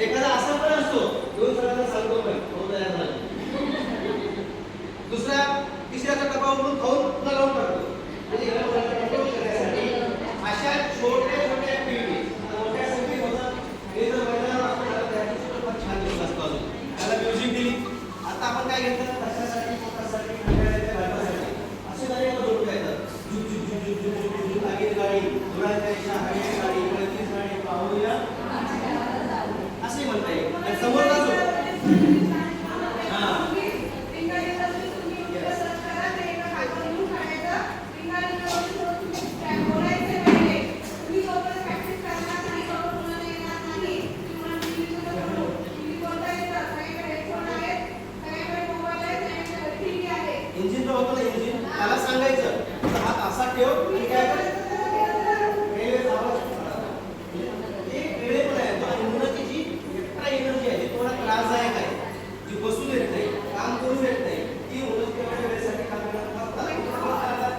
एखादा असा पण असतो दोन सरांना सांगतो पण तयार झाला दुसरा तिसऱ्याचा डबा उठून खाऊन पुन्हा लावून टाकतो आणि अशा छोट्या छोट्या ऍक्टिव्हिटी छान दिसत असतो दिली आता आपण काय घेतलं कशासाठी असे गाणी आपण जोडून जायचं झुप झुक झुक झुक झुक झुक गाडी म्हणता. येईल समोरचा जो इंजिन जो होतो ना इंजिन त्याला सांगायचं हात असा ठेव आणि काय कर रेल्वेचा आवाज होणार. ते वेळे पण आहे तो इंधनाची जी एक्स्ट्रा एनर्जी आहे ती तुम्हाला त्रासदायक आहे जी बसून येत नाही काम करून येत नाही ती उलट तेवढ्या वेळेसाठी काम करत असतात.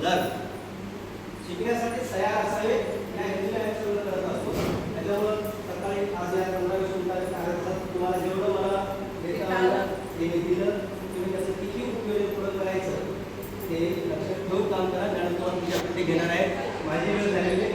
हे तुमच्याकडे लर्न शिकण्यासाठी तयार असावे या सगळं करत असतो. त्याच्यामुळं सकाळी आज या पंधरा वीस मिनिटाच्या कार्यक्रमात तुम्हाला जेवढं मला मी दिलं. तुम्ही त्याचं किती उपयोग पुढं करायचं ते लक्षात ठेवून काम करा. मॅडम तुम्हाला तुझ्याकडे घेणार आहे. माझी वेळ झालेली